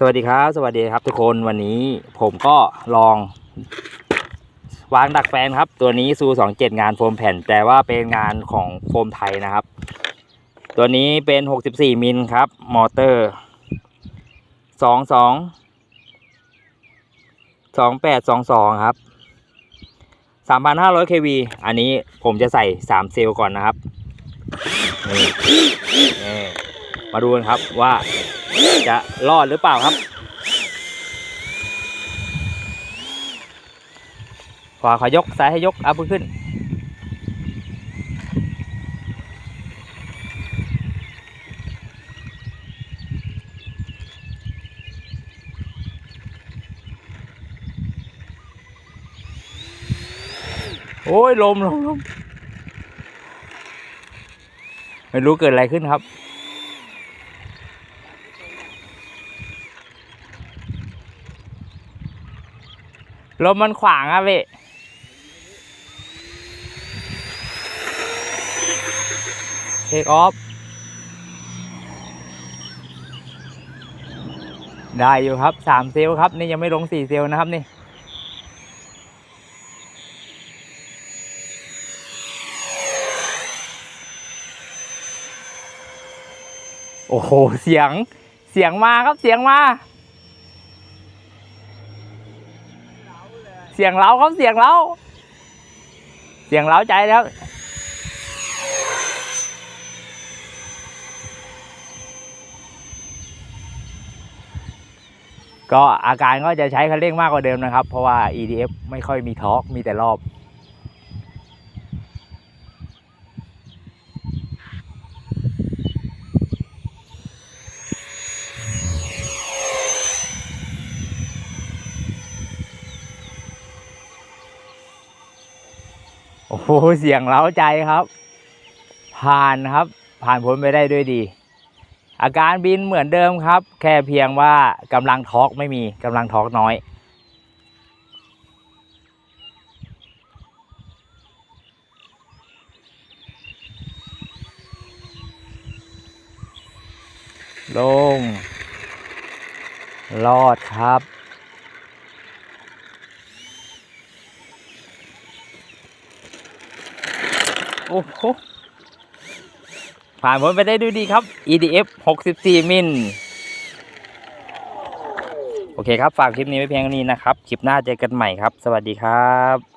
สวัสดีครับ สวัสดีครับทุกคนวันนี้ผมก็ลอง วางดักแฟนครับ ตัวนี้ซู27งานโฟมแผ่น แต่ว่าเป็นงานของโฟมไทยนะครับ ตัวนี้เป็น 64 มิลครับ มอเตอร์ 22 2822 ครับ 3,500 kV อันนี้ผมจะใส่ 3 เซลล์ก่อนนะครับ นี่ มาดูกันครับว่า จะรอดหรือเปล่าครับ ขวาขอยกซ้ายให้ยกเอามือขึ้น โอ้ยลมลมลมไม่รู้เกิดอะไรขึ้นครับ ลมมันขวางอะพี่เทคออฟ ได้อยู่ครับสามเซลครับ นี่ยังไม่ลงสี่เซลนะครับนี่โอ้โห เสียง เสียงมาครับ เสียงมา เสียงเล้าครับเสียงเล้าเสียงเล้าใจแล้วก็อาการก็จะใช้คันเร่งมากกว่าเดิมนะครับ เพราะว่า EDF ไม่ค่อยมีทอร์กมีแต่รอบ โอ้โหเสียงเล้าใจครับ ผ่านครับ ผ่านพ้นไปได้ด้วยดี อาการบินเหมือนเดิมครับ แค่เพียงว่ากำลังทอร์กไม่มีกำลังทอร์กน้อยลงรอดครับ โอ้โห ผ่านพ้นไปได้ด้วยดีครับ EDF 64 มิล โอเคครับ ฝากคลิปนี้ไว้เพียงเท่านี้นะครับ คลิปหน้าเจอกันใหม่ครับ สวัสดีครับ